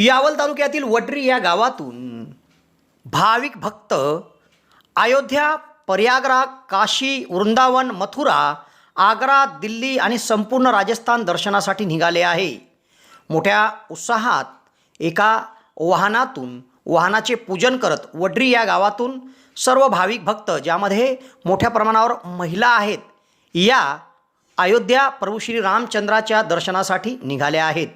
यावल तालुक्यातील वटरी या गावातून भाविक भक्त अयोध्या पर्यागराग काशी वृंदावन मथुरा आग्रा दिल्ली आणि संपूर्ण राजस्थान दर्शनासाठी निघाले आहे. मोठ्या उत्साहात एका वाहनातून वाहनाचे पूजन करत वडरी या गावातून सर्व भाविक भक्त ज्यामध्ये मोठ्या प्रमाणावर महिला आहेत या अयोध्या प्रभू श्री रामचंद्राच्या दर्शनासाठी निघाल्या आहेत.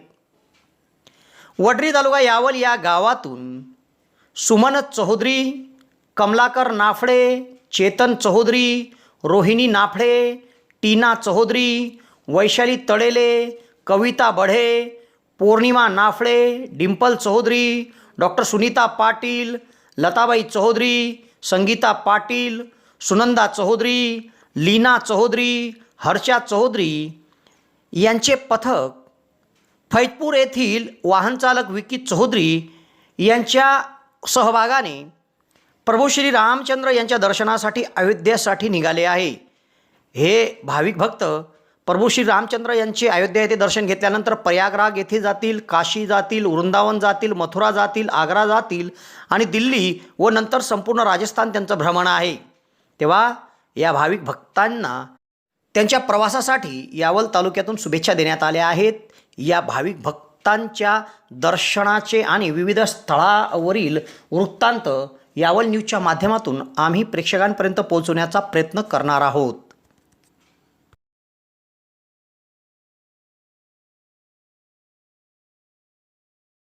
वडरी तालुका यावल या गावातून सुमन चौधरी कमलाकर नाफडे चेतन चौधरी रोहिणी नाफडे टीना चौधरी वैशाली तळेले कविता बढे पौर्णिमा नाफडे डिंपल चौधरी डॉक्टर सुनीता पाटील लताबाई चौधरी संगीता पाटील सुनंदा चौधरी लीना चौधरी हर्षा चौधरी यांचे पथक फैजपूर येथील वाहनचालक विकी चौधरी यांच्या सहभागाने प्रभू श्री रामचंद्र यांच्या दर्शनासाठी अयोध्येसाठी निघाले आहे. हे भाविक भक्त प्रभू श्री रामचंद्र यांचे अयोध्या येथे दर्शन घेतल्यानंतर प्रयागराग येथे जातील काशी जातील वृंदावन जातील मथुरा जातील आग्रा जातील आणि दिल्ली व नंतर संपूर्ण राजस्थान त्यांचं भ्रमण आहे. तेव्हा या भाविक भक्तांना त्यांच्या प्रवासासाठी यावल तालुक्यातून शुभेच्छा देण्यात आल्या आहेत. या भाविक भक्तांच्या दर्शनाचे आणि विविध स्थळावरील वृत्तांत यावल न्यूजच्या माध्यमातून आम्ही प्रेक्षकांपर्यंत पोहोचवण्याचा प्रयत्न करणार आहोत.